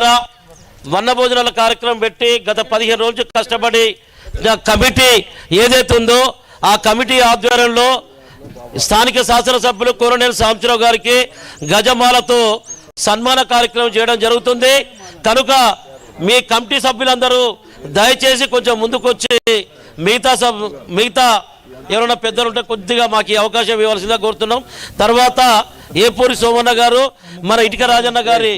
ద్వారా వన్న భోజనాల కార్యక్రమం పెట్టి గత పదిహేను రోజులు కష్టపడి కమిటీ ఏదైతే ఉందో ఆ కమిటీ ఆధ్వర్యంలో స్థానిక శాసనసభ్యులు కోరనేని సాంబశివరావు గారికి గజమాలతో సన్మాన కార్యక్రమం చేయడం జరుగుతుంది. కనుక మీ కమిటీ సభ్యులందరూ దయచేసి కొంచెం ముందుకొచ్చి మిగతా సబ్ మిగతా ఎవరైనా పెద్దలు ఉంటే కొద్దిగా మాకు ఈ అవకాశం ఇవ్వాల్సిందిగా కోరుతున్నాం. తర్వాత ఏపూరి సోమన్న గారు మన ఇటుక రాజన్న గారి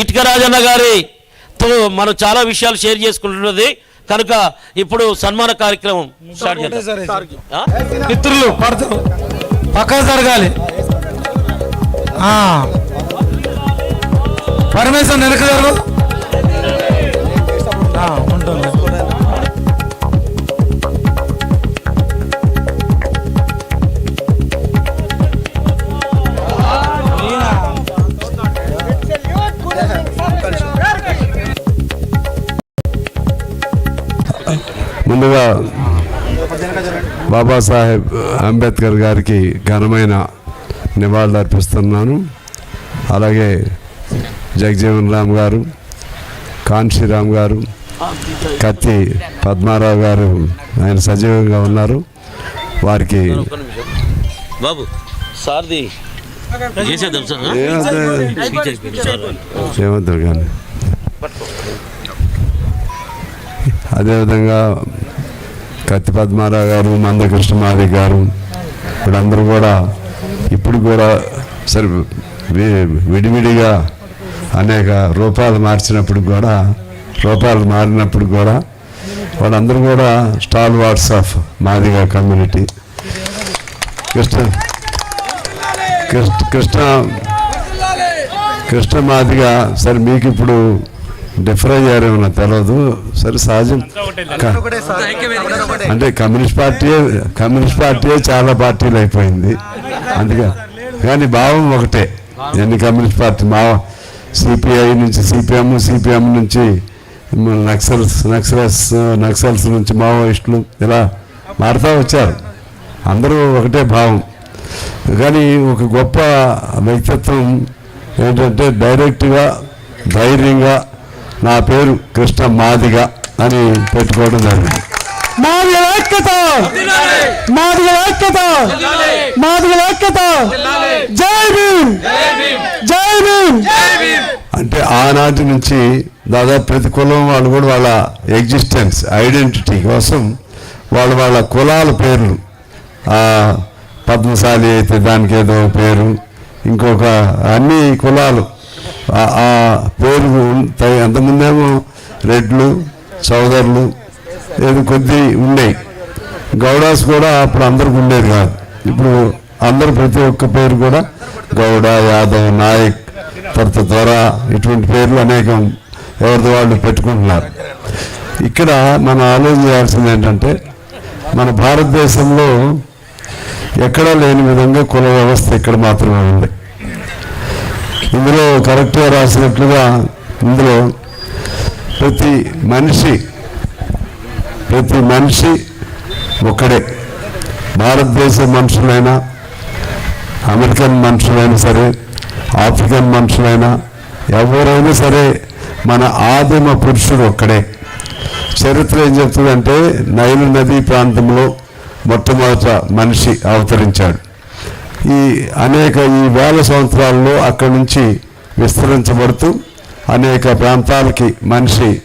ఇటుక రాజన్న గారితో మనం చాలా విషయాలు షేర్ చేసుకుంటున్నది. కనుక ఇప్పుడు సన్మాన కార్యక్రమం స్టార్ట్ చేద్దాం? మిత్రులు పడతారు పక్కన జరగాలి. ఆ. పరమేశ్వర్ వెనక జరుగు ఆ, ఉంటుంది? ముందుగా బాబాసాహెబ్ అంబేద్కర్ గారికి ఘనమైన నివాళులు అర్పిస్తున్నాను అలాగే జగజీవన్ రామ్ గారు కాన్షీరామ్ గారు కత్తి పద్మారావు గారు ఆయన సజీవంగా ఉన్నారు. వారికి. బాబు సార్ది కానీ? అదేవిధంగా కత్తి పద్మారావు గారు మందకృష్ణమాది గారు వీళ్ళందరూ కూడా ఇప్పుడు కూడా సరే విడివిడిగా అనేక రూపాలు మార్చినప్పుడు కూడా రూపాలు మారినప్పుడు కూడా వాళ్ళందరూ కూడా stalwarts of Madiga community. Krishna Krishna Krishna Krishna Madiga సరే మీకు ఇప్పుడు డిఫర్ అయ్యారేమో తెలియదు సరే సహజం. క- అంటే కమ్యూనిస్ట్ పార్టీ కమ్యూనిస్ట్ పార్టీ చాలా పార్టీలు అయిపోయింది. అందుకే కానీ భావం ఒకటే. ఎన్ని కమ్యూనిస్ట్ పార్టీ మా సిపిఐ నుంచి సిపిఎం సిపిఎం నుంచి నక్సల్స్ నక్సల్స్ నక్సల్స్ నుంచి మావోయిస్టులు ఇలా మారుతూ వచ్చారు. అందరూ ఒకటే భావం. కానీ ఒక గొప్ప వ్యక్తిత్వం ఏంటంటే డైరెక్ట్గా ధైర్యంగా నా పేరు కృష్ణ మాదిగా అని పెట్టుకోవడం జరిగింది. మాదిగ ఐక్యత! మాదిగ ఐక్యత! మాదిగ ఐక్యత! జై భీమ్! జై భీమ్! అంటే ఆనాటి నుంచి దాదాపు ప్రతి కులం వాళ్ళు కూడా వాళ్ళ ఎగ్జిస్టెన్స్ ఐడెంటిటీ కోసం వాళ్ళ వాళ్ళ కులాల పేర్లు పద్మశాలి అయితే దానికి ఏదో పేరు ఇంకొక అన్ని కులాలు ఆ- పేరు అంతకుముందేమో రెడ్లు సోదరులు ఏదో కొద్ది ఉండేవి గౌడాస్ కూడా అప్పుడు అందరికి ఉండేది కాదు. ఇప్పుడు అందరు ప్రతి ఒక్క పేరు కూడా గౌడ యాదవ్ నాయక్ తర్వాత త్వర ఇటువంటి పేర్లు అనేకం ఎవరిది వాళ్ళు పెట్టుకుంటున్నారు. ఇక్కడ మనం ఆలోచన చేయాల్సింది ఏంటంటే మన భారతదేశంలో ఎక్కడా లేని విధంగా కుల వ్యవస్థ ఇక్కడ మాత్రమే ఉంది. ఇందులో కరెక్ట్గా రాసినట్లుగా ఇందులో ప్రతి మనిషి ప్రతి మనిషి ఒక్కడే. భారతదేశ మనుషులైనా అమెరికన్ మనుషులైనా సరే ఆఫ్రికన్ మనుషులైనా ఎవరైనా సరే మన ఆదిమ పురుషుడు ఒక్కడే. చరిత్ర ఏం చెప్తుందంటే నైలు నదీ ప్రాంతంలో మొట్టమొదట మనిషి అవతరించాడు. ఈ అనేక ఈ వేల సంవత్సరాల్లో అక్కడి నుంచి విస్తరించబడుతూ అనేక ప్రాంతాలకి మనిషి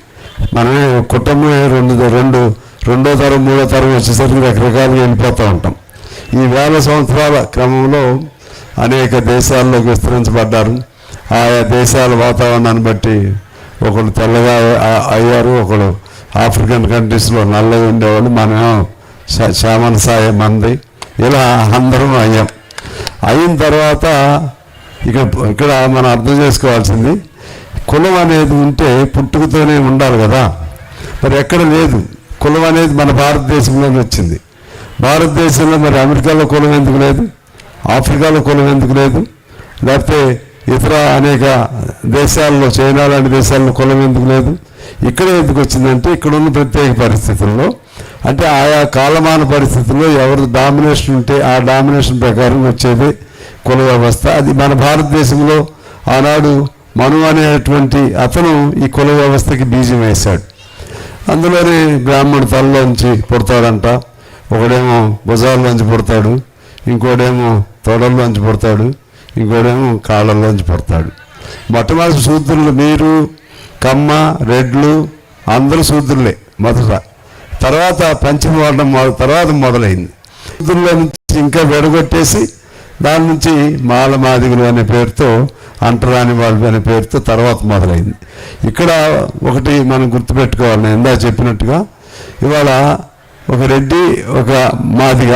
మనమే కుటుంబమే రెండు రెండు రెండో తరం మూడో తరం వచ్చేసరికి రకరకాలుగా వెళ్ళిపోతూ ఉంటాం. ఈ వేల సంవత్సరాల క్రమంలో అనేక దేశాల్లోకి విస్తరించబడ్డారు. ఆయా దేశాల వాతావరణాన్ని బట్టి ఒకళ్ళు తెల్లగా అయ్యారు ఒకళ్ళు ఆఫ్రికన్ కంట్రీస్లో నల్లగా ఉండేవాళ్ళు. మనమేమో శ్యామన సాయం సాయ మంది. ఇలా అందరం అయ్యాం. అయిన తర్వాత ఇక ఇక్కడ మనం అర్థం చేసుకోవాల్సింది కులం అనేది ఉంటే పుట్టుకతోనే ఉండాలి కదా. మరి ఎక్కడ లేదు. కులం అనేది మన భారతదేశంలోనే వచ్చింది. భారతదేశంలో మరి అమెరికాలో కులం ఎందుకు లేదు? ఆఫ్రికాలో కులం ఎందుకు లేదు? లేకపోతే ఇతర అనేక దేశాల్లో చైనా లాంటి దేశాల్లో కులం ఎందుకు లేదు? ఇక్కడ ఎందుకు వచ్చిందంటే ఇక్కడ ఉన్న ప్రత్యేక పరిస్థితుల్లో అంటే ఆయా కాలమాన పరిస్థితుల్లో ఎవరు డామినేషన్ ఉంటే ఆ డామినేషన్ ప్రకారం వచ్చేది కుల వ్యవస్థ. అది మన భారతదేశంలో ఆనాడు మను అనేటువంటి అతను ఈ కుల వ్యవస్థకి బీజం వేశాడు. అందులోనే బ్రాహ్మణుడు తలలోంచి పుడతాడంట ఒకడేమో భుజాల్లోంచి పుడతాడు ఇంకోడేమో తొడల్లోంచి పుడతాడు ఇంకోడేమో కాళ్ళల్లోంచి పుడతాడు. మొట్టమొదటి శూద్రులు మీరు కమ్మ రెడ్లు అందరూ శూద్రులే మొదట. తర్వాత పంచమ వాడడం తర్వాత మొదలైంది. ఇందులో నుంచి ఇంకా విడగొట్టేసి దాని నుంచి మాలమాదిగులు అనే పేరుతో అంటరాని వాళ్ళు అనే పేరుతో తర్వాత మొదలైంది. ఇక్కడ ఒకటి మనం గుర్తుపెట్టుకోవాలి నేను ఇందా చెప్పినట్టుగా. ఇవాళ ఒక రెడ్డి ఒక మాదిగ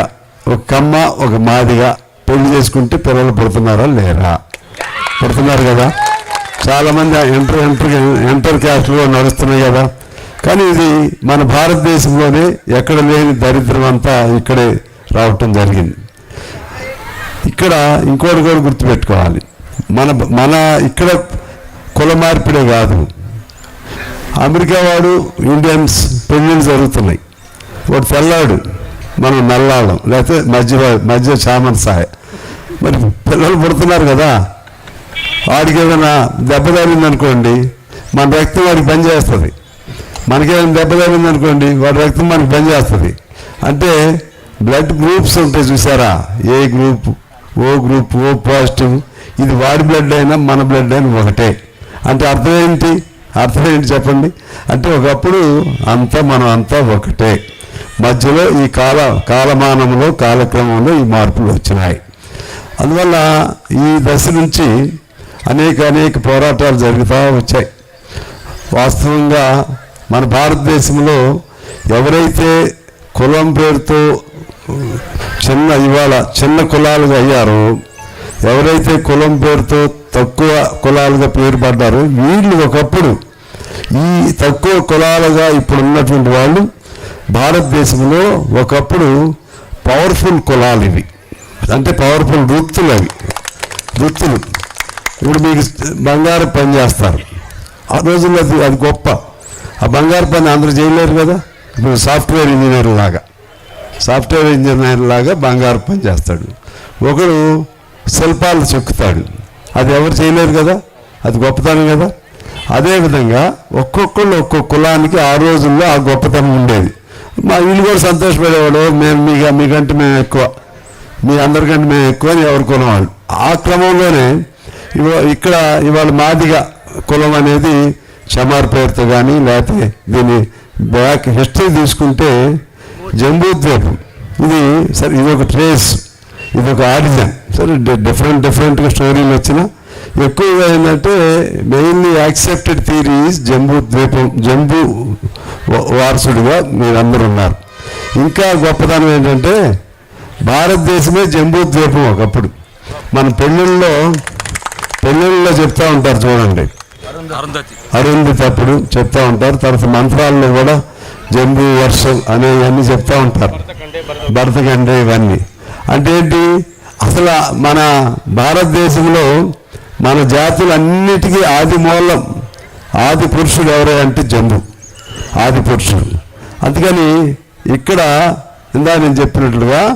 ఒక కమ్మ ఒక మాదిగ పెళ్ళి చేసుకుంటే పిల్లలు పుడుతున్నారా లేరా? పుడుతున్నారు కదా. చాలామంది ఇంటర్ ఇంటర్ ఇంటర్ క్యాస్ట్లో నడుస్తున్నాయి కదా. కానీ ఇది మన భారతదేశంలోనే ఎక్కడ లేని దరిద్రం అంతా ఇక్కడే రావటం జరిగింది. ఇక్కడ ఇంకోటి కూడా గుర్తుపెట్టుకోవాలి. మన మన ఇక్కడ కుల మార్పిడే కాదు. అమెరికా వాడు ఇండియన్స్ పెళ్ళిళ్ళు జరుగుతున్నాయి. వాడు తెల్లాడు మనం నల్లాళ్ళం లేకపోతే మధ్య మధ్య చామన్ సాయ. మరి పిల్లలు పుడుతున్నారు కదా. వాడికి ఏదైనా దెబ్బ తగిలిందనుకోండి మన రక్తం వాడికి పనిచేస్తుంది. మనకేమైనా దెబ్బ తగిలింది అనుకోండి వాడి రక్తం మనకు పనిచేస్తుంది. అంటే బ్లడ్ గ్రూప్స్ ఉంటాయి చూసారా? ఏ group? O group O positive. ఇది వాడి బ్లడ్ అయినా మన బ్లడ్ అయినా ఒకటే. అంటే అర్థం ఏంటి? అర్థం ఏంటి చెప్పండి? అంటే ఒకప్పుడు అంతా మనం అంతా ఒకటే. మధ్యలో ఈ కాల కాలమానంలో కాలక్రమంలో ఈ మార్పులు వచ్చినాయి. అందువల్ల ఈ దశ నుంచి అనేక అనేక పోరాటాలు జరుగుతూ వచ్చాయి. వాస్తవంగా మన భారతదేశంలో ఎవరైతే కులం పేరుతో చిన్న ఇవాళ చిన్న కులాలుగా అయ్యారో ఎవరైతే కులం పేరుతో తక్కువ కులాలుగా పేరు పడ్డారో వీళ్ళు ఒకప్పుడు ఈ తక్కువ కులాలుగా ఇప్పుడు ఉన్నటువంటి వాళ్ళు భారతదేశంలో ఒకప్పుడు పవర్ఫుల్ కులాలు ఇవి. అంటే పవర్ఫుల్ వృత్తులు అవి. వృత్తులు. ఇప్పుడు మీకు బంగారం పని చేస్తారు. ఆ రోజుల్లో అది అది గొప్ప. ఆ బంగారు పని అందరూ చేయలేరు కదా? ఇప్పుడు సాఫ్ట్వేర్ ఇంజనీర్ లాగా. సాఫ్ట్వేర్ ఇంజనీర్ లాగా బంగారు పని చేస్తాడు. ఒకడు శిల్పాలు చెక్కుతాడు. అది ఎవరు చేయలేరు కదా? అది గొప్పతనం కదా? అదేవిధంగా ఒక్కొక్కళ్ళు ఒక్కొక్క కులానికి ఆ రోజుల్లో ఆ గొప్పతనం ఉండేది. మా వీళ్ళు కూడా సంతోషపడేవాడు మేము మీ మీకంటే మేము ఎక్కువ. మీ అందరికంటే మేము ఎక్కువ అని ఎవరు కొనేవాళ్ళు. ఆ క్రమంలోనే ఇవ- ఇక్కడ ఇవాళ మాదిగా కులం అనేది షమార్ పేరుతో కానీ లేకపోతే దీని బ్యాక్ హిస్టరీ తీసుకుంటే జంబూ ద్వీపం ఇది సరే ఇది ఒక ట్రేస్ ఇది ఒక ఆరిజన్. సరే డి- డిఫరెంట్ డిఫరెంట్గా స్టోరీలు వచ్చినా ఎక్కువగా ఏంటంటే మెయిన్లీ యాక్సెప్టెడ్ థీరీస్ జంబూ ద్వీపం జంబూ వారసుడిగా మీరందరూ ఉన్నారు. ఇంకా గొప్పతనం ఏంటంటే భారతదేశమే జంబూ ద్వీపం ఒకప్పుడు. మన పెళ్ళిళ్ళలో పెళ్ళిళ్ళలో చెప్తూ ఉంటారు చూడండి. అరుంధతి అప్పుడు చెప్తా ఉంటారు. తర్వాత మంత్రాల్లో కూడా జంబు వర్షం అనేవన్నీ చెప్తా ఉంటారు. భరతఖండే ఇవన్నీ. అంటే ఏంటి? అసలు మన భారతదేశంలో మన జాతులన్నిటికీ ఆది మూలం ఆది పురుషుడు ఎవరు అంటే జంబు ఆది పురుషుడు. అందుకని ఇక్కడ ఇందా నేను చెప్పినట్లుగా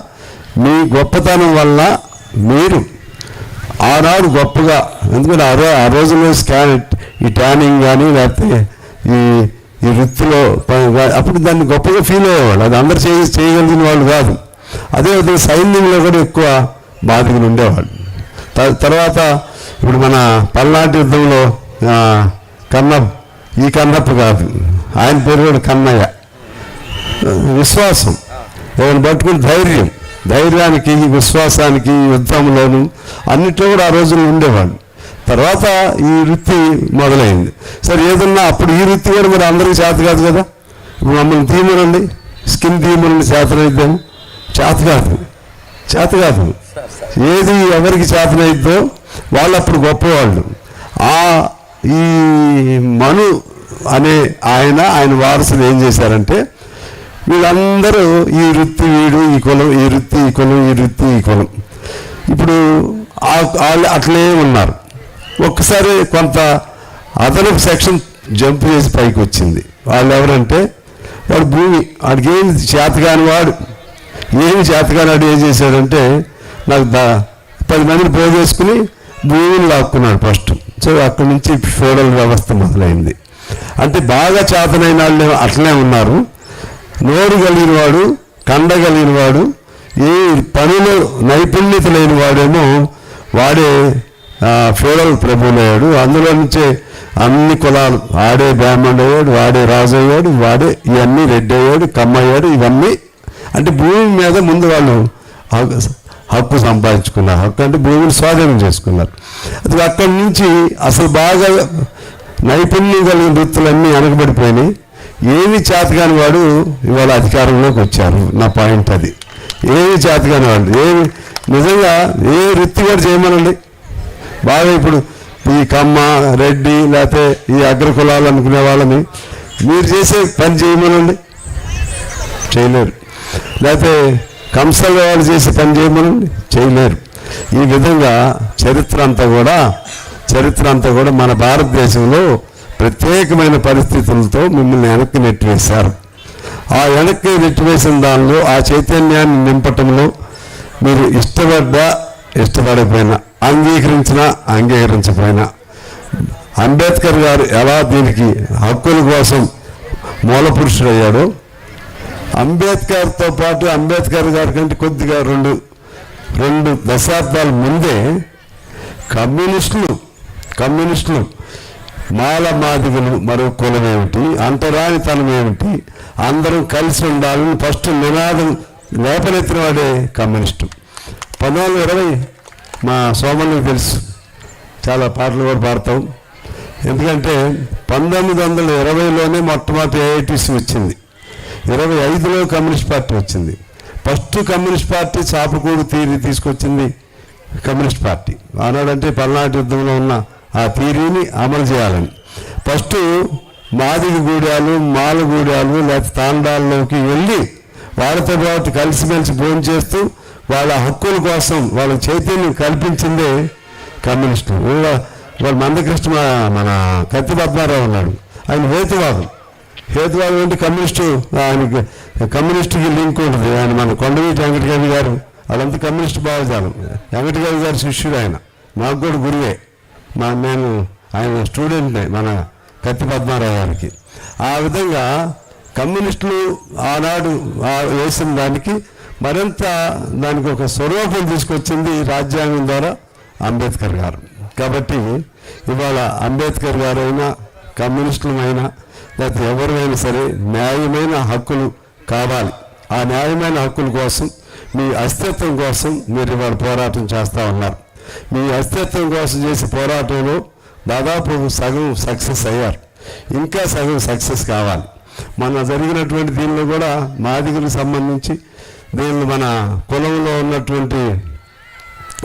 మీ గొప్పతనం వల్ల మీరు ఆనాడు గొప్పగా. ఎందుకంటే ఆ రో ఆ రోజుల్లో స్కాన్ ఈ ట్యానింగ్ కానీ లేకపోతే ఈ ఈ వృత్తిలో అప్పుడు దాన్ని గొప్పగా ఫీల్ అయ్యేవాళ్ళు. అది అందరు చేయ చేయగలిగిన వాళ్ళు కాదు. అదేవిధంగా సైన్యంలో కూడా ఎక్కువ బాధికులు ఉండేవాళ్ళు. తర్వాత ఇప్పుడు మన పల్నాటి యుద్ధంలో కన్నప్ప ఈ కన్నప్ప కాదు ఆయన పేరు కూడా కన్నయ్య. విశ్వాసం. ఎవరిని పట్టుకుని ధైర్యం. ధైర్యానికి విశ్వాసానికి యుద్ధంలోను అన్నిట్లో కూడా ఆ రోజుల్లో ఉండేవాళ్ళు. తర్వాత ఈ వృత్తి మొదలైంది. సరే ఏదన్నా అప్పుడు ఈ వృత్తి కూడా మరి అందరికీ చేత కాదు కదా? ఇప్పుడు మమ్మల్ని తీమనండి స్కిన్ తీమనండి చేతనైద్దాము చేత కాదు. చేత కాదు. ఏది ఎవరికి చేతనైద్దో వాళ్ళు అప్పుడు గొప్పవాళ్ళు. ఆ ఈ మను అనే ఆయన ఆయన వారసులు ఏం చేశారంటే వీళ్ళందరూ ఈ వృత్తి వీడు ఈ కులం ఈ వృత్తి ఈ కులం ఈ వృత్తి ఈ కులం. ఇప్పుడు వాళ్ళు అట్లే ఉన్నారు. ఒక్కసారి కొంత అదనపు సెక్షన్ జంప్ చేసి పైకి వచ్చింది. వాళ్ళు ఎవరంటే వాడు భూమి వాడికి ఏం చేతగాని వాడు. ఏమి చేతగాని వాడు ఏం చేశాడంటే నాకు దా పది మందిని పోగేసుకుని భూమిని లాక్కున్నాడు ఫస్ట్. సో అక్కడి నుంచి ఫోడల్ వ్యవస్థ మొదలైంది. అంటే బాగా చేతనైన వాళ్ళు అట్లనే ఉన్నారు. నోరు కలిగిన వాడు కండ వాడు ఏ పనిలో నైపుణ్యత లేని వాడేమో వాడే ఫెడరల్ ప్రభువులయ్యాడు అందులో నుంచే అన్ని కులాలు ఆడే బ్రాహ్మణ్ అయ్యాడు వాడే రాజు అయ్యాడు వాడే ఇవన్నీ రెడ్డి అయ్యాడు కమ్మ అయ్యాడు ఇవన్నీ. అంటే భూమి మీద ముందు వాళ్ళు హక్కు హక్కు సంపాదించుకున్నారు. హక్కు అంటే భూమిని స్వాధీనం చేసుకున్నారు. అది అక్కడి నుంచి అసలు బాగా నైపుణ్యం కలిగిన వృత్తులన్నీ వెనకబడిపోయినాయి. ఏమి చేతగాని వాడు ఇవాళ అధికారంలోకి వచ్చారు. నా పాయింట్ అది. ఏమి చేతగాని వాడు ఏమి నిజంగా ఏ వృత్తి కూడా చేయమనండి? బాగా ఇప్పుడు ఈ కమ్మ రెడ్డి లేకపోతే ఈ అగ్రకులాలు అనుకునే వాళ్ళని మీరు చేసే పని చేయమనండి? చేయలేరు. లేకపోతే కంసల్ వాళ్ళు చేసే పని చేయమనండి? చేయలేరు. ఈ విధంగా చరిత్ర అంతా కూడా చరిత్ర అంతా కూడా మన భారతదేశంలో ప్రత్యేకమైన పరిస్థితులతో మిమ్మల్ని వెనక్కి నెట్టివేశారు. ఆ వెనక్కి నెట్టివేసిన దానిలో ఆ చైతన్యాన్ని నింపటంలో మీరు ఇష్టపడ్డా ఇష్టపడకపోయినా అంగీకరించినా అంగీకరించకపోయినా అంబేద్కర్ గారు ఎలా దీనికి హక్కుల కోసం మూల పురుషుడయ్యాడో అంబేద్కర్తో పాటు అంబేద్కర్ గారి కంటే కొద్దిగా రెండు రెండు దశాబ్దాల ముందే కమ్యూనిస్టులు కమ్యూనిస్టులు మాల మాదిగలు మరో కులం ఏమిటి? అంటరానితనం ఏమిటి? అందరం కలిసి ఉండాలని ఫస్ట్ నినాదం లేపనెత్తిన వాడే కమ్యూనిస్టు. పంతొమ్మిది ఇరవై మా సోమలకు తెలుసు. చాలా పాటలు కూడా పాడతాం. ఎందుకంటే పంతొమ్మిది వందల ఇరవైలోనే మొట్టమొదటి ఏఐటీసీ వచ్చింది. ఇరవై ఐదులో కమ్యూనిస్ట్ పార్టీ వచ్చింది. ఫస్ట్ కమ్యూనిస్ట్ పార్టీ చాపకూడు తీరి తీసుకొచ్చింది కమ్యూనిస్ట్ పార్టీ. ఆనాడంటే పల్నాటి యుద్ధంలో ఉన్న ఆ థీరీని అమలు చేయాలని. ఫస్ట్ మాదిరి గూడాలు మాల గూడాలు లేకపోతే తాండాల్లోకి వెళ్ళి వాళ్ళతో పాటు కలిసిమెలిసి భోజనం చేస్తూ వాళ్ళ హక్కుల కోసం వాళ్ళ చైతన్యం కల్పించిందే కమ్యూనిస్టులు వాళ్ళ- మందకృష్ణ మన కత్తి పద్మారావు ఉన్నాడు. ఆయన హేతువాదం. హేతువాదం అంటే కమ్యూనిస్టు ఆయనకి కమ్యూనిస్టుకి లింక్ ఉంటుంది. ఆయన మన కొండవీటి వెంకటగవి గారు వాళ్ళంతా కమ్యూనిస్ట్ భావజాలం. వెంకటగారి గారి శిష్యుడు ఆయన. నాకు కూడా గురువే. మా నేను ఆయన స్టూడెంట్నే మన కత్తి పద్మారావు గారికి. ఆ విధంగా కమ్యూనిస్టులు ఆనాడు వేసిన దానికి మరింత దానికి ఒక స్వరూపం తీసుకొచ్చింది రాజ్యాంగం ద్వారా అంబేద్కర్ గారు. కాబట్టి ఇవాళ అంబేద్కర్ గారైనా కమ్యూనిస్టులమైనా లేకపోతే ఎవరైనా సరే న్యాయమైన హక్కులు కావాలి. ఆ న్యాయమైన హక్కుల కోసం మీ అస్తిత్వం కోసం మీరు ఇవాళ పోరాటం చేస్తూ ఉన్నారు. మీ అస్తిత్వం కోసం చేసే పోరాటంలో దాదాపు సగం సక్సెస్ అయ్యారు. ఇంకా సగం సక్సెస్ కావాలి. మన జరిగినటువంటి దీనిలో కూడా మాదిగులకు సంబంధించి దీనిలో మన కులంలో ఉన్నటువంటి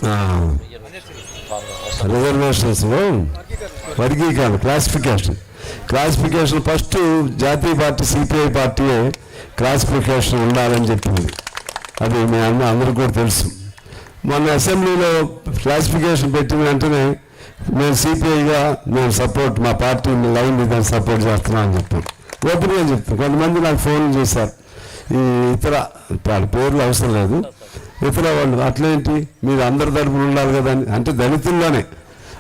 ఆ, రిజర్వేషన్స్లో వర్గీకరణ క్లాసిఫికేషన్. క్లాసిఫికేషన్ ఫస్ట్ జాతీయ పార్టీ సిపిఐ పార్టీయే క్లాసిఫికేషన్ ఉండాలని చెప్పింది అది మీ అన్న అందరికీ కూడా తెలుసు. మన అసెంబ్లీలో క్లాసిఫికేషన్ పెట్టిన వెంటనే మేము సిపిఐగా మేము సపోర్ట్ మా పార్టీ లైన్ మీద సపోర్ట్ చేస్తున్నాను అని చెప్పాను ఓపెన్గా చెప్తాను కొంతమంది నాకు ఫోన్ చేశారు. ఈ ఇతర వాళ్ళ పేర్లు అవసరం లేదు. ఇతర వాళ్ళు అట్లేంటి? మీరు అందరి తరపున ఉండాలి కదా అని. అంటే దళితుల్లోనే.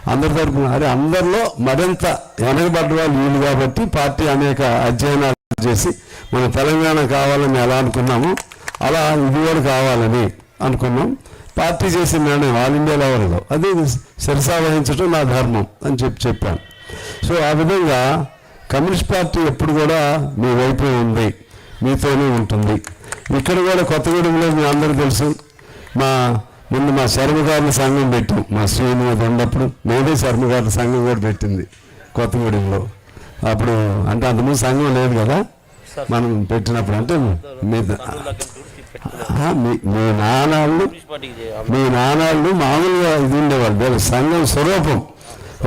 అందరి తరపున. అరే అందరిలో మరింత వెనకబడ్డ వాళ్ళు వీళ్ళు కాబట్టి పార్టీ అనేక అధ్యయనాలు చేసి మన తెలంగాణ కావాలని ఎలా అనుకున్నాము. అలా ఇది కూడా కావాలని అనుకున్నాం. పార్టీ చేసిన నిర్ణయం ఆల్ ఇండియా లెవెల్లో అది శిరసా వహించడం నా ధర్మం అని చెప్పి చెప్పాను. సో ఆ విధంగా కమ్యూనిస్ట్ పార్టీ ఎప్పుడు కూడా మీ వైపు ఉంది మీతోనే ఉంటుంది. ఇక్కడ కూడా కొత్తగూడెంలో మీ అందరూ తెలుసు మా ముందు మా శర్మగారుల సంఘం పెట్టాం మా శ్రీను ఉన్నప్పుడు నేనే శర్మగారుల సంఘం కూడా పెట్టింది కొత్తగూడెంలో. అప్పుడు అంటే అంతకుముందు సంఘం లేదు కదా మనం పెట్టినప్పుడు అంటే మీ ఆ, మీ- మీ నాన్నలు మీ నాన్నలు మామూలుగా ఇది ఉండేవాళ్ళు. వీళ్ళ సంఘం స్వరూపం.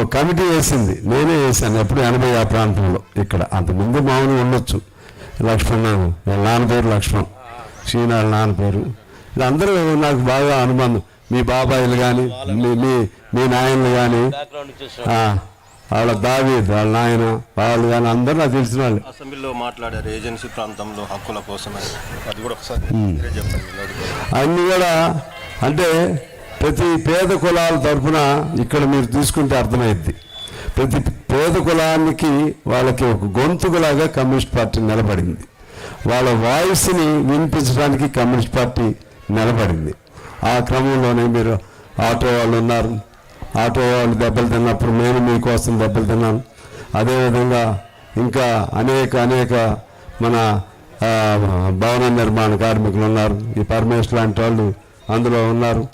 ఒక కమిటీ వేసింది. నేనే వేసాను ఎప్పుడు ఎనభై ఆ ప్రాంతంలో ఇక్కడ. అంతకుముందు మామూలుగా ఉండొచ్చు. లక్ష్మణ్ వీళ్ళ నాన్న పేరు లక్ష్మణ్. శ్రీనాథ్ నాన్న పేరు. వీళ్ళందరూ నాకు బాగా అనుబంధం. మీ బాబాయిలు కానీ మీ మీ మీ నాయనలు కానీ వాళ్ళ దావి వాళ్ళ నాయన వాళ్ళు కానీ అందరూ నాకు తెలిసిన వాళ్ళు. అసెంబ్లీలో మాట్లాడారు ఏజెన్సీ ప్రాంతంలో హక్కుల కోసమని. అది కూడా ఒకసారి. అన్నీ కూడా అంటే ప్రతి పేద కులాల తరఫున ఇక్కడ మీరు తీసుకుంటే అర్థమైద్ది. ప్రతి పేద కులానికి వాళ్ళకి ఒక గొంతుకులాగా కమ్యూనిస్ట్ పార్టీ నిలబడింది. వాళ్ళ వాయిస్ని వినిపించడానికి కమ్యూనిస్ట్ పార్టీ నిలబడింది. ఆ క్రమంలోనే మీరు ఆటో వాళ్ళు ఉన్నారు. ఆటో వాళ్ళు దెబ్బలు తిన్నప్పుడు నేను మీకోసం దెబ్బలు తిన్నాను. అదేవిధంగా ఇంకా అనేక అనేక మన భవన నిర్మాణ కార్మికులు ఉన్నారు. ఈ పరమేశ్వర్ లాంటి వాళ్ళు అందులో ఉన్నారు.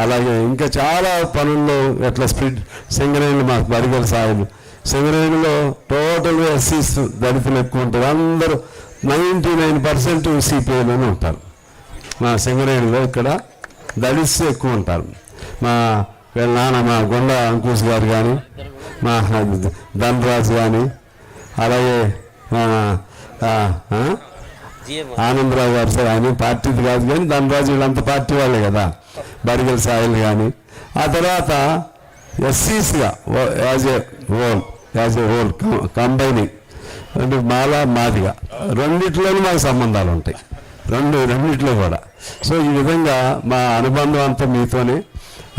అలాగే ఇంకా చాలా పనుల్లో ఎట్లా స్పీడ్ సింగరేణులు మాకు బరిగల సాయలు సింగరేణిలో టోటల్గా ఎస్సీస్ దళితులు ఎక్కువ ఉంటారు. అందరూ నైంటీ నైన్ పర్సెంట్ సిపిఐలోనే ఉంటారు. మా సింగరేణిలో ఇక్కడ దళిత్స్ ఎక్కువ ఉంటారు. మా వీళ్ళ నాన్న మా గుండ అంకుష్ గారు కానీ మా ధనరాజు కానీ అలాగే మా ఆనందరావు గారు సార్ ఆయన పార్టీది కాదు కానీ ధనరాజు వీళ్ళంతా పార్టీ వాళ్ళే కదా బడిగల సాయిల్ కానీ ఆ తర్వాత ఎస్సీస్గా as a whole as a whole combining అంటే మాల మాదిగా రెండిట్లోనూ మాకు సంబంధాలు ఉంటాయి. రెండు రెండిట్లో కూడా. సో ఈ విధంగా మా అనుబంధం అంతా మీతోనే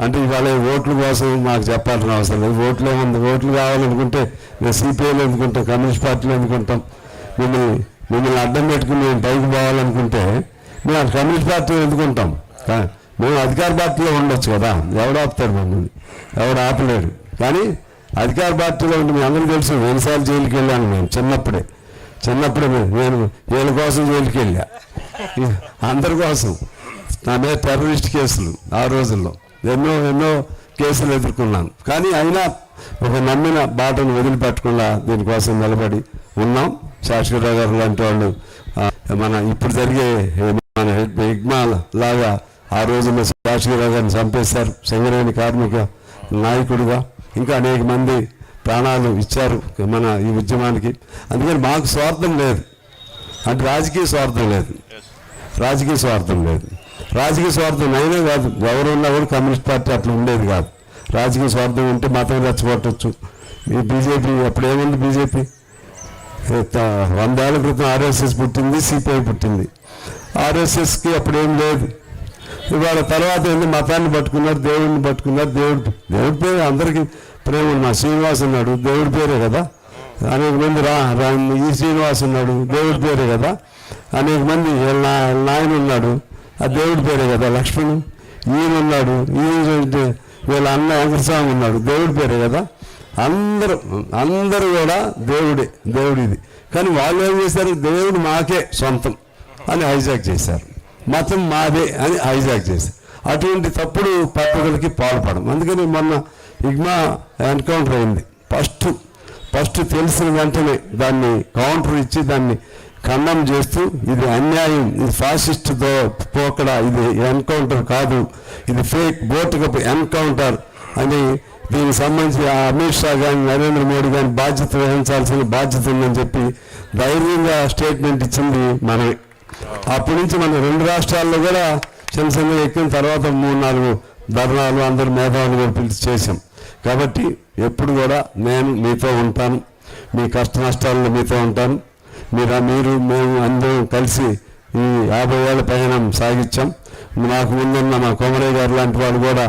అంటే ఇవాళ ఓట్ల కోసం మాకు చెప్పాల్సిన అవసరం లేదు. ఓట్లు ఏముంది? ఓట్లు కావాలనుకుంటే మేము సిపిఐలో ఎందుకుంటాం కమ్యూనిస్ట్ పార్టీలో ఎందుకుంటాం మిమ్మల్ని మిమ్మల్ని అడ్డం పెట్టుకుని మేము పైకి పోవాలనుకుంటే మేము ఆ కమ్యూనిస్ట్ పార్టీలో ఎందుకుంటాం మేము అధికార పార్టీలో ఉండొచ్చు కదా. ఎవడు ఆపుతాడు మమ్మల్ని? ఎవడు ఆపలేడు. కానీ అధికార పార్టీలో ఉండి మేము అందరూ తెలుసు ఎన్నిసార్లు జైలుకి వెళ్ళాను మేము చిన్నప్పుడే. చిన్నప్పుడే మేము నేను వీళ్ళ కోసం జైలుకి వెళ్ళా. అందరి కోసం. నా మీద టెర్రరిస్ట్ కేసులు ఆ రోజుల్లో. ఎన్నో ఎన్నో కేసులు ఎదుర్కొన్నాను. కానీ అయినా ఒక నమ్మిన బాటను వదిలిపెట్టకుండా దీనికోసం నిలబడి ఉన్నాం. శాశ్వతరావు గారు లాంటి వాళ్ళు మన ఇప్పుడు జరిగే మన ఇగ్మా లాగా ఆ రోజుల్లో శాశ్వతరావు గారిని చంపేశారు. సింగరేణి కార్మిక నాయకుడిగా ఇంకా అనేక మంది ప్రాణాలు ఇచ్చారు మన ఈ ఉద్యమానికి. అందుకని మాకు స్వార్థం లేదు. అంటే రాజకీయ స్వార్థం లేదు. రాజకీయ స్వార్థం లేదు. రాజకీయ స్వార్థం అయినా కాదు ఎవరున్నా కూడా కమ్యూనిస్ట్ పార్టీ అట్లా ఉండేది కాదు. రాజకీయ స్వార్థం ఉంటే మతం రెచ్చగొట్టచ్చు. ఈ బీజేపీ అప్పుడు ఏముంది బీజేపీ? వందేళ్ళ క్రితం ఆర్ఎస్ఎస్ పుట్టింది సిపిఐ పుట్టింది. ఆర్ఎస్ఎస్కి అప్పుడు ఏం లేదు. ఇవాళ తర్వాత ఏంది? మతాన్ని పట్టుకున్నారు దేవుడిని పట్టుకున్నారు దేవుడు దేవుడి పేరు అందరికీ ప్రేమ మా శ్రీనివాస్ ఉన్నాడు దేవుడి పేరే కదా. అనేక మంది రా ఈ శ్రీనివాస్ ఉన్నాడు దేవుడి పేరే కదా. అనేక మంది నాయన ఉన్నాడు. ఆ దేవుడి పేరే కదా లక్ష్మణు. ఈయన ఉన్నాడు ఈయన అంటే వీళ్ళ అన్న వెంకటస్వామి ఉన్నాడు. దేవుడి పేరే కదా? అందరూ అందరూ కూడా దేవుడే దేవుడిది. కానీ వాళ్ళు ఏం చేశారు? దేవుడు మాకే సొంతం అని హైజాక్ చేశారు. మతం మాదే అని హైజాక్ చేశారు. అటువంటి తప్పుడు పద్ధతులకి పాల్పడం అందుకని మొన్న ఇగ్మా ఎన్కౌంటర్ అయింది. ఫస్ట్ ఫస్ట్ తెలిసిన వెంటనే దాన్ని కౌంటర్ ఇచ్చి దాన్ని ఖండం చేస్తూ ఇది అన్యాయం ఇది ఫాసిస్ట్తో పోకడ ఇది ఎన్కౌంటర్ కాదు ఇది ఫేక్ బోటుకపు ఎన్కౌంటర్ అని దీనికి సంబంధించి అమిత్ షా కానీ నరేంద్ర మోడీ కానీ బాధ్యత వహించాల్సిన బాధ్యత ఉందని చెప్పి ధైర్యంగా స్టేట్మెంట్ ఇచ్చింది మనమే. అప్పటి నుంచి మన రెండు రాష్ట్రాల్లో కూడా చిన్న చిన్న ఎక్కిన తర్వాత మూడు నాలుగు ధర్నాలు అందరు మేధావులు కూడా పిలిచి చేశాం. కాబట్టి ఎప్పుడు కూడా నేను మీతో ఉంటాను మీ కష్ట నష్టాల్లో మీతో ఉంటాను. మీరు మీరు మేము అందరం కలిసి ఈ యాభై ఏళ్ళ ప్రయాణం సాగించాం. నాకు ముందున్న మా కొమరయ్య గారు లాంటి వాళ్ళు కూడా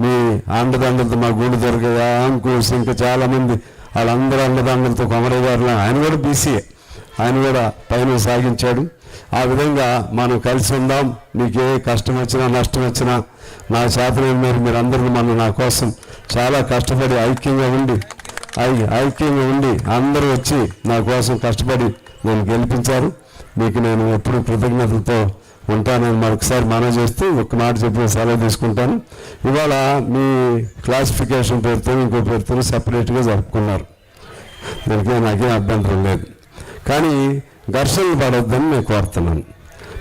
మీ అండదండలతో మా గూడు దొరకగా అంకుశ్ ఇంకా చాలామంది వాళ్ళందరూ అండదండలతో కొమరయ్య గారు ఆయన కూడా బీసీఏ ఆయన కూడా పైన సాగించాడు. ఆ విధంగా మనం కలిసి ఉందాం. మీకు ఏ కష్టం వచ్చినా నష్టం వచ్చినా నా చేతనైన మీరు మీరందరూ మన నా కోసం చాలా కష్టపడి ఐక్యంగా ఉండి ఐ ఐక్యంగా ఉండి అందరూ వచ్చి నా కోసం కష్టపడి నేను గెలిపించారు మీకు నేను ఎప్పుడు కృతజ్ఞతలతో ఉంటానని మరొకసారి మనం చేస్తూ ఒక్క మాట చెప్పి సెలవు తీసుకుంటాను. ఇవాళ మీ క్లాసిఫికేషన్ పేరుతో ఇంకో పేరుతో సపరేట్గా జరుపుకున్నారు. దానికి నాకేం అభ్యంతరం లేదు. కానీ ఘర్షణలు పడొద్దని నేను కోరుతున్నాను.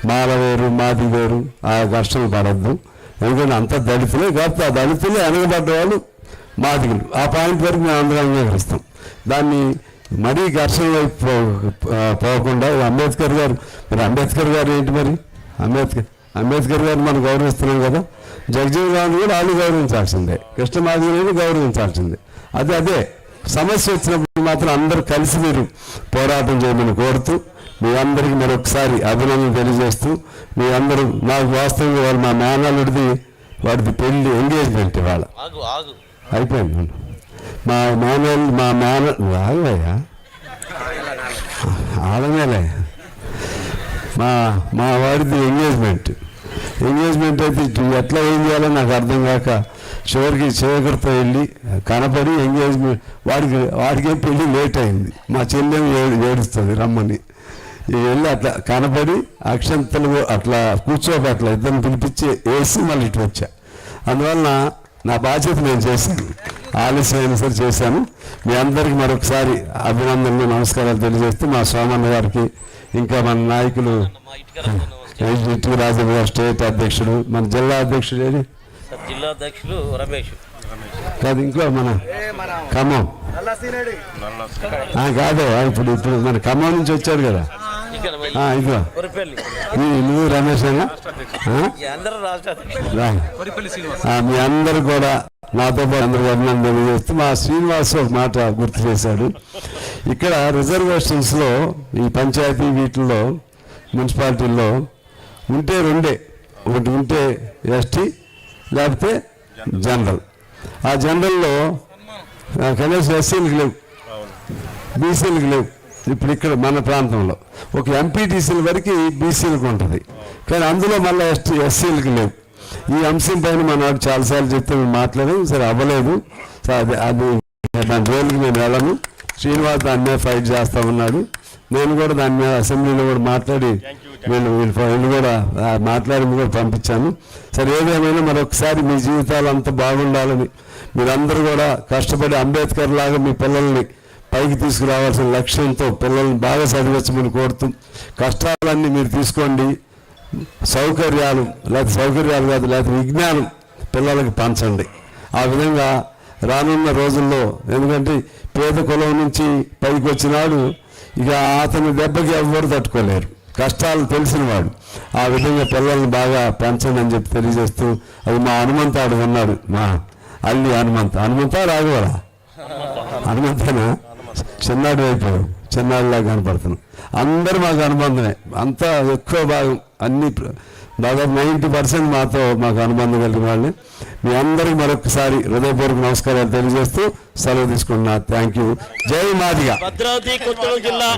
మాల వేరు మాది వేరు ఆ ఘర్షణలు పడొద్దు. ఎందుకంటే అంత దళితులే కాబట్టి ఆ దళితులే వెనకబడ్డ వాళ్ళు మాదిగులు. ఆ పాయింట్ వరకు మేము అందరం అంగీకరిస్తాం. దాన్ని మరీ ఘర్షణ వైపు పోకుండా అంబేద్కర్ గారు మరి అంబేద్కర్ గారు ఏంటి మరి? అంబేద్కర్ అంబేద్కర్ గారు మనం గౌరవిస్తున్నాం కదా. జగజీవన్ రామ్ కూడా వాళ్ళు గౌరవించాల్సిందే. కృష్ణమాదిని గౌరవించాల్సిందే. అదే అదే. సమస్య వచ్చినప్పుడు మాత్రం అందరూ కలిసి మీరు పోరాటం చేయమని కోరుతూ మీ అందరికీ మరొకసారి అభినందన తెలియజేస్తూ మీ అందరూ నాకు వాస్తవంగా వాళ్ళు మా మేనల్లుడిది వాడిది పెళ్ళి ఎంగేజ్మెంట్ ఇవాళ. అయిపోయింది. మా మేనల్ మా మామ ఆగవయ్యా ఆడమేలే. మా మా వాడిది ఎంగేజ్మెంట్. ఎంగేజ్మెంట్ అయితే ఇటు ఎట్లా ఏం చేయాలో నాకు అర్థం కాక చివరికి చివరితో వెళ్ళి కనపడి ఎంగేజ్మెంట్ వాడికి వాడికి పెళ్ళి లేట్ అయింది. మా చెల్లెం ఏడుస్తుంది రమ్మని. వెళ్ళి అట్లా కనపడి అక్షంతలు అట్లా కూర్చోక అట్లా ఇద్దరిని పిలిపించి వేసి మళ్ళీ ఇటు వచ్చా. అందువలన నా బాధ్యత నేను చేశాను. ఆలస్యం అయినా సరే చేశాను. మీ అందరికీ మరొకసారి అభినందనలు నమస్కారాలు తెలియజేస్తూ మా సోమన్న గారికి ఇంకా మన నాయకులు ఇటు రాజు గారు స్టేట్ అధ్యక్షుడు మన జిల్లా అధ్యక్షుడు ఏది? జిల్లా అధ్యక్షులు రమేష్. కాదు ఇంకో మన ఖమ్మం. ఆ, కాదు ఇప్పుడు ఇప్పుడు మన ఖమ్మం నుంచి వచ్చాడు కదా. ఇదిగో. నువ్వు రమేష్ మీ అందరు కూడా నాతో పాటు అందరూ అభినందనలు చేస్తూ మా శ్రీనివాస్ ఒక మాట గుర్తు చేశాడు. ఇక్కడ రిజర్వేషన్స్లో ఈ పంచాయతీ వీటిల్లో మున్సిపాలిటీల్లో ఉంటే రెండే. ఒకటి ఉంటే ఎస్టీ లేకపోతే జనరల్. ఆ జనరల్లో కనీసం ఎస్సీలకు లేవు బీసీలకు లేవు. ఇప్పుడు ఇక్కడ మన ప్రాంతంలో. ఒక ఎంపీటీసీల వరకు బీసీలకు ఉంటుంది. కానీ అందులో మళ్ళీ ఎస్టీ ఎస్సీలకు లేవు. ఈ అంశం పైన మనవాడు చాలాసార్లు చెప్తే మేము మాట్లాడాం సరే అవ్వలేదు. అది అది దాని రోజులకి నేను వెళ్ళను శ్రీనివాస్ దాని మీద ఫైట్ చేస్తా ఉన్నాడు. నేను కూడా దాని మీద అసెంబ్లీలో కూడా మాట్లాడి వీళ్ళు వీళ్ళు కూడా మాట్లాడి కూడా పంపించాను. సరే ఏదేమైనా మరొకసారి మీ జీవితాలు అంత బాగుండాలని మీరందరూ కూడా కష్టపడి అంబేద్కర్ లాగా మీ పిల్లల్ని పైకి తీసుకురావాల్సిన లక్ష్యంతో పిల్లల్ని బాగా చదివించమని కోరుతూ కష్టాలన్నీ మీరు తీసుకోండి. సౌకర్యాలు లేకపోతే సౌకర్యాలు కాదు లేకపోతే విజ్ఞానం పిల్లలకి పంచండి. ఆ విధంగా రానున్న రోజుల్లో ఎందుకంటే పేద కులం నుంచి పైకి వచ్చినాడు ఇక అతని దెబ్బకి ఎవ్వరు తట్టుకోలేరు. కష్టాలు తెలిసినవాడు ఆ విధంగా పిల్లల్ని బాగా పెంచండి అని చెప్పి తెలియజేస్తూ అది మా హనుమంతాడు ఉన్నాడు మా అల్లి హనుమంత. హనుమంత రాఘవరా? హనుమంతేనా? చిన్నాడు అయిపోయావు చిన్నాడిలా కనపడుతున్నాం. అందరూ మాకు అనుబంధమే. అంతా ఎక్కువ భాగం అన్ని దాదాపు నైంటీ పర్సెంట్ మాతో మాకు అనుబంధం కలిగిన వాళ్ళని మీ అందరికీ మరొకసారి హృదయపూర్వక నమస్కారాలు తెలియజేస్తూ సెలవు తీసుకుంటున్నా. థ్యాంక్ యూ జై మాదిగా. కొత్తగూడెం జిల్లా